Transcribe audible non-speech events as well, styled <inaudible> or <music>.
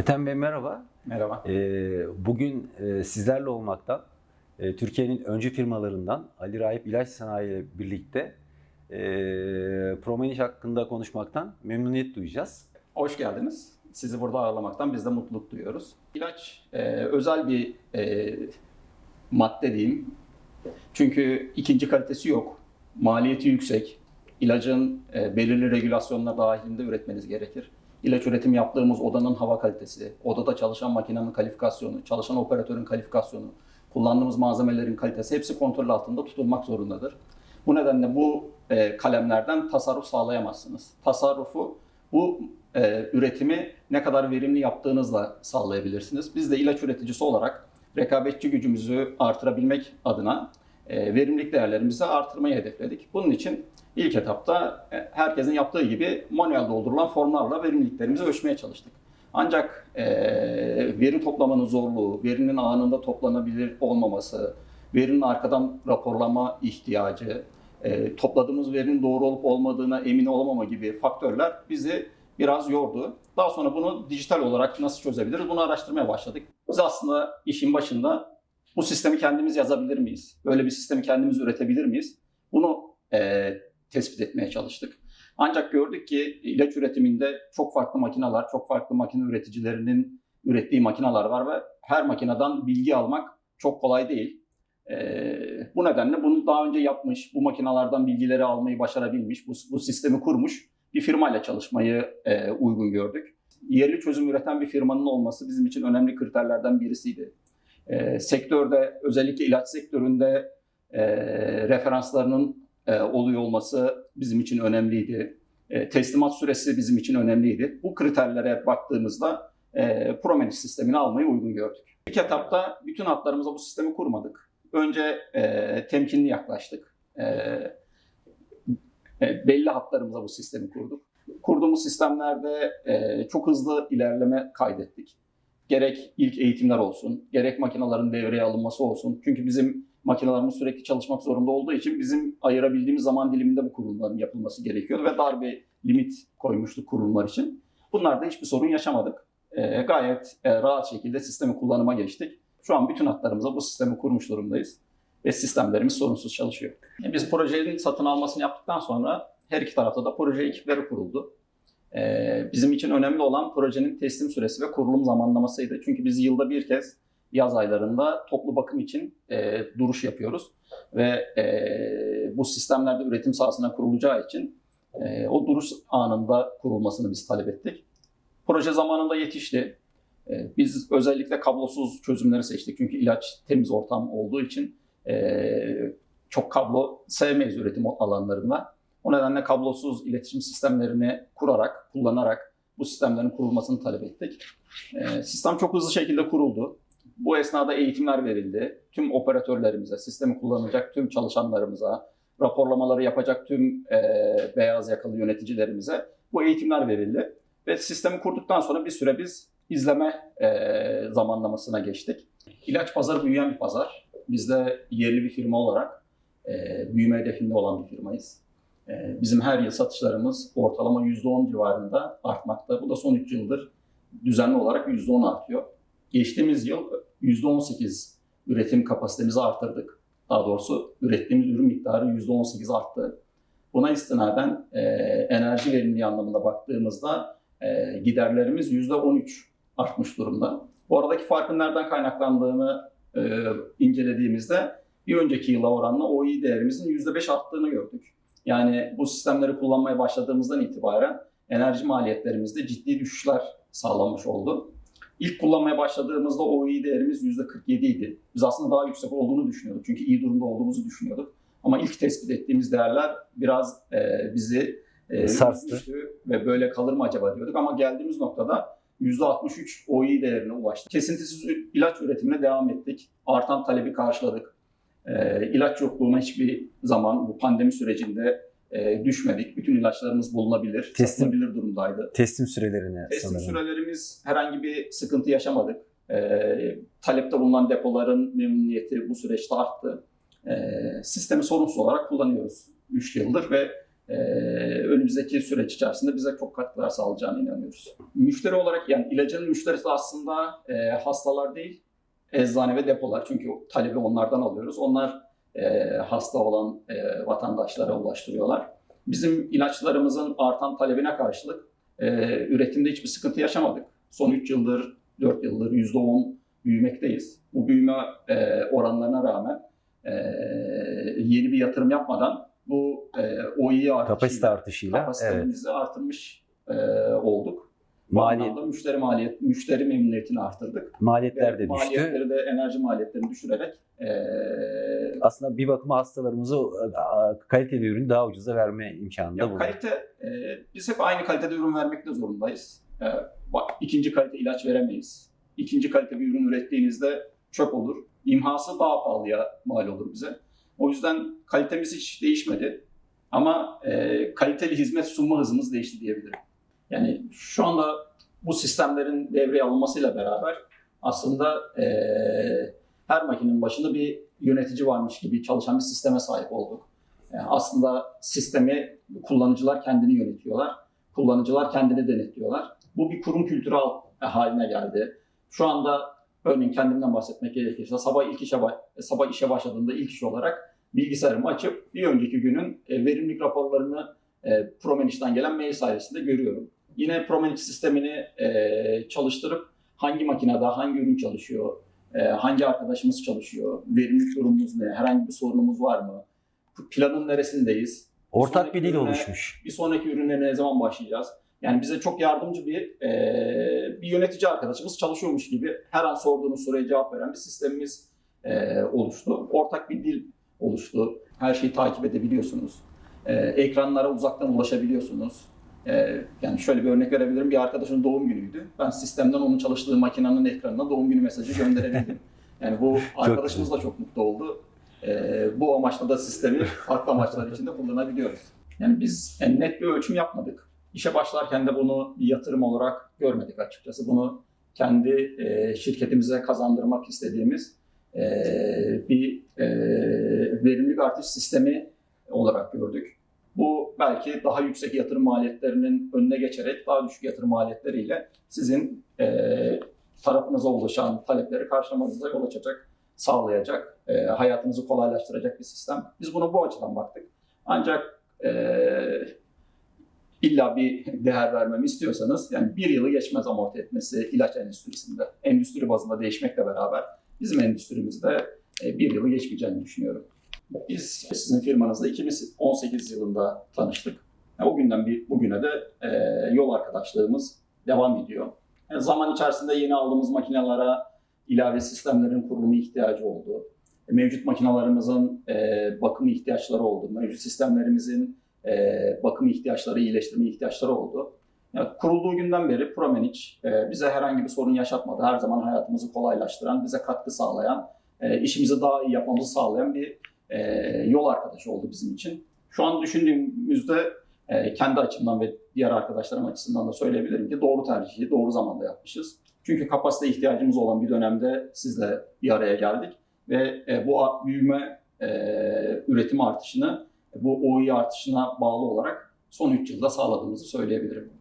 Ethem Bey merhaba. Merhaba. Ee, bugün e, sizlerle olmaktan, e, Türkiye'nin öncü firmalarından Ali Rahip İlaç Sanayi ile birlikte e, Promeniş hakkında konuşmaktan memnuniyet duyacağız. Hoş geldiniz. Sizi burada ağırlamaktan biz de mutluluk duyuyoruz. İlaç e, özel bir e, madde diyeyim. Çünkü ikinci kalitesi yok. Maliyeti yüksek. İlacın e, belirli regülasyonlar dahilinde üretmeniz gerekir. İlaç üretim yaptığımız odanın hava kalitesi, odada çalışan makinenin kalifikasyonu, çalışan operatörün kalifikasyonu, kullandığımız malzemelerin kalitesi hepsi kontrol altında tutulmak zorundadır. Bu nedenle bu e, kalemlerden tasarruf sağlayamazsınız. Tasarrufu bu e, üretimi ne kadar verimli yaptığınızla sağlayabilirsiniz. Biz de ilaç üreticisi olarak rekabetçi gücümüzü artırabilmek adına verimlilik değerlerimizi artırmayı hedefledik. Bunun için ilk etapta e, herkesin yaptığı gibi manuel doldurulan formlarla verimliliklerimizi ölçmeye çalıştık. Ancak e, veri toplamanın zorluğu, verinin anında toplanabilir olmaması, verinin arkadan raporlama ihtiyacı, e, topladığımız verinin doğru olup olmadığına emin olamama gibi faktörler bizi biraz yordu. Daha sonra bunu dijital olarak nasıl çözebiliriz bunu araştırmaya başladık. Biz aslında işin başında bu sistemi kendimiz yazabilir miyiz? Böyle bir sistemi kendimiz üretebilir miyiz? Bunu e, tespit etmeye çalıştık. Ancak gördük ki ilaç üretiminde çok farklı makineler, çok farklı makine üreticilerinin ürettiği makineler var ve her makineden bilgi almak çok kolay değil. Ee, bu nedenle bunu daha önce yapmış, bu makinelerden bilgileri almayı başarabilmiş, bu, bu sistemi kurmuş bir firmayla çalışmayı e, uygun gördük. Yerli çözüm üreten bir firmanın olması bizim için önemli kriterlerden birisiydi. E, sektörde, özellikle ilaç sektöründe e, referanslarının e, oluyor olması bizim için önemliydi. E, teslimat süresi bizim için önemliydi. Bu kriterlere baktığımızda e, Promenis sistemini almayı uygun gördük. İlk etapta bütün hatlarımıza bu sistemi kurmadık. Önce e, temkinli yaklaştık. E, e, belli hatlarımıza bu sistemi kurduk. Kurduğumuz sistemlerde e, çok hızlı ilerleme kaydettik. Gerek ilk eğitimler olsun, gerek makinelerin devreye alınması olsun. Çünkü bizim makinelerimiz sürekli çalışmak zorunda olduğu için bizim ayırabildiğimiz zaman diliminde bu kurulumların yapılması gerekiyordu ve dar bir limit koymuştuk kurulumlar için. Bunlarda hiçbir sorun yaşamadık. E, gayet e, rahat şekilde sistemi kullanıma geçtik. Şu an bütün hatlarımıza bu sistemi kurmuş durumdayız ve sistemlerimiz sorunsuz çalışıyor. E, Biz projenin satın almasını yaptıktan sonra her iki tarafta da proje ekipleri kuruldu. Ee, Bizim için önemli olan projenin teslim süresi ve kurulum zamanlamasıydı. Çünkü biz yılda bir kez yaz aylarında toplu bakım için e, duruş yapıyoruz. Ve e, bu sistemlerde üretim sahasına kurulacağı için e, o duruş anında kurulmasını biz talep ettik. Proje zamanında yetişti. E, biz özellikle kablosuz çözümleri seçtik. Çünkü ilaç temiz ortam olduğu için e, çok kablo sevmeyiz üretim alanlarında. O nedenle kablosuz iletişim sistemlerini kurarak, kullanarak bu sistemlerin kurulmasını talep ettik. E, sistem çok hızlı şekilde kuruldu. Bu esnada eğitimler verildi. Tüm operatörlerimize, sistemi kullanacak tüm çalışanlarımıza, raporlamaları yapacak tüm e, beyaz yakalı yöneticilerimize bu eğitimler verildi. Ve sistemi kurduktan sonra bir süre biz izleme e, zamanlamasına geçtik. İlaç pazarı büyüyen bir pazar. Biz de yerli bir firma olarak e, büyüme hedefinde olan bir firmayız. E, bizim her yıl satışlarımız ortalama %10 civarında artmakta. Bu da son 3 yıldır düzenli olarak %10 artıyor. Geçtiğimiz yıl %18 üretim kapasitemizi artırdık. Daha doğrusu ürettiğimiz ürün miktarı %18 arttı. Buna istinaden e, enerji verimliliği anlamında baktığımızda e, giderlerimiz %13 artmış durumda. Bu aradaki farkın nereden kaynaklandığını e, incelediğimizde bir önceki yıla oranla OI değerimizin %5 arttığını gördük. Yani bu sistemleri kullanmaya başladığımızdan itibaren enerji maliyetlerimizde ciddi düşüşler sağlanmış oldu. İlk kullanmaya başladığımızda OI değerimiz %47 idi. Biz aslında daha yüksek olduğunu düşünüyorduk. Çünkü iyi durumda olduğumuzu düşünüyorduk. Ama ilk tespit ettiğimiz değerler biraz e, bizi e, Sarstı. ve böyle kalır mı acaba diyorduk. Ama geldiğimiz noktada %63 OI değerine ulaştık. Kesintisiz ilaç üretimine devam ettik. Artan talebi karşıladık. E, ilaç yokluğuna hiçbir zaman bu pandemi sürecinde e, düşmedik. Bütün ilaçlarımız bulunabilir, Teslim- satılabilir durumdaydı. Teslim sürelerini Teslim sanırım. sürelerimiz herhangi bir sıkıntı yaşamadık. Ee, talepte bulunan depoların memnuniyeti bu süreçte arttı. Ee, sistemi sorunsuz olarak kullanıyoruz 3 yıldır ve e, önümüzdeki süreç içerisinde bize çok katkılar sağlayacağına inanıyoruz. Müşteri olarak yani ilacın müşterisi aslında e, hastalar değil, eczane ve depolar. Çünkü talebi onlardan alıyoruz. Onlar e, hasta olan e, vatandaşlara ulaştırıyorlar. Bizim ilaçlarımızın artan talebine karşılık e, üretimde hiçbir sıkıntı yaşamadık. Son 3 yıldır, 4 yıldır %10 büyümekteyiz. Bu büyüme e, oranlarına rağmen e, yeni bir yatırım yapmadan bu e, Oİ artışıyla, Kapasite artışıyla. Evet. kapasitemizi artırmış e, olduk. Maliyet, müşteri maliyet, müşteri memnuniyetini artırdık. maliyetler de Ve düştü. Maliyetleri de enerji maliyetlerini düşürerek e, Aslında bir bakıma hastalarımıza e, kaliteli ürünü daha ucuza verme imkanı da Ya bu. kalite, e, biz hep aynı kalitede ürün vermekte zorundayız. E, ikinci kalite ilaç veremeyiz. İkinci kalite bir ürün ürettiğinizde çöp olur. İmhası daha pahalıya mal olur bize. O yüzden kalitemiz hiç değişmedi. Ama e, kaliteli hizmet sunma hızımız değişti diyebilirim. Yani şu anda bu sistemlerin devreye alınmasıyla beraber aslında e, her makinenin başında bir yönetici varmış gibi çalışan bir sisteme sahip olduk. Yani aslında sistemi kullanıcılar kendini yönetiyorlar. Kullanıcılar kendini denetliyorlar. Bu bir kurum kültürü al- haline geldi. Şu anda örneğin kendimden bahsetmek gerekirse sabah ilk işe ba- sabah işe başladığımda ilk iş olarak bilgisayarımı açıp bir önceki günün e, verimlilik raporlarını e, Promanish'ten gelen mail sayesinde görüyorum. Yine Promanish sistemini e, çalıştırıp hangi makinede hangi ürün çalışıyor, e, hangi arkadaşımız çalışıyor, verimlilik durumumuz ne, herhangi bir sorunumuz var mı, planın neresindeyiz, Ortak bir dil sonraki ürüne- oluşmuş. bir sonraki ürünle ne zaman başlayacağız? Yani bize çok yardımcı bir e, bir yönetici arkadaşımız çalışıyormuş gibi her an sorduğunuz soruya cevap veren bir sistemimiz e, oluştu. Ortak bir dil oluştu. Her şeyi takip edebiliyorsunuz. E, ekranlara uzaktan ulaşabiliyorsunuz. E, yani şöyle bir örnek verebilirim. Bir arkadaşın doğum günüydü. Ben sistemden onun çalıştığı makinenin ekranına doğum günü mesajı gönderebildim. <laughs> Yani bu arkadaşımız da çok mutlu oldu. E, bu amaçla da sistemi farklı amaçlar için de kullanabiliyoruz. Yani biz yani net bir ölçüm yapmadık. İşe başlarken de bunu bir yatırım olarak görmedik açıkçası. Bunu kendi e, şirketimize kazandırmak istediğimiz e, bir e, verimlilik artış sistemi olarak gördük. Bu belki daha yüksek yatırım maliyetlerinin önüne geçerek daha düşük yatırım maliyetleriyle sizin e, tarafınıza ulaşan talepleri karşılamanıza yol açacak, sağlayacak, e, hayatınızı kolaylaştıracak bir sistem. Biz buna bu açıdan baktık. Ancak e, illa bir değer vermemi istiyorsanız yani bir yılı geçmez amorti etmesi ilaç endüstrisinde. Endüstri bazında değişmekle beraber bizim endüstrimizde e, bir yılı geçmeyeceğini düşünüyorum. Biz sizin firmanızla 2018 yılında tanıştık. O günden bir bugüne de e, yol arkadaşlığımız devam ediyor. Zaman içerisinde yeni aldığımız makinelere ilave sistemlerin kurulumu ihtiyacı oldu. E, Mevcut makinalarımızın e, bakımı ihtiyaçları oldu. Mevcut sistemlerimizin e, bakım ihtiyaçları, iyileştirme ihtiyaçları oldu. Yani kurulduğu günden beri Promenic e, bize herhangi bir sorun yaşatmadı. Her zaman hayatımızı kolaylaştıran, bize katkı sağlayan, işimizi daha iyi yapmamızı sağlayan bir e, yol arkadaşı oldu bizim için. Şu an düşündüğümüzde e, kendi açımdan ve diğer arkadaşlarım açısından da söyleyebilirim ki doğru tercihi doğru zamanda yapmışız. Çünkü kapasite ihtiyacımız olan bir dönemde sizle bir araya geldik ve e, bu büyüme e, üretim artışını bu OI artışına bağlı olarak son 3 yılda sağladığımızı söyleyebilirim.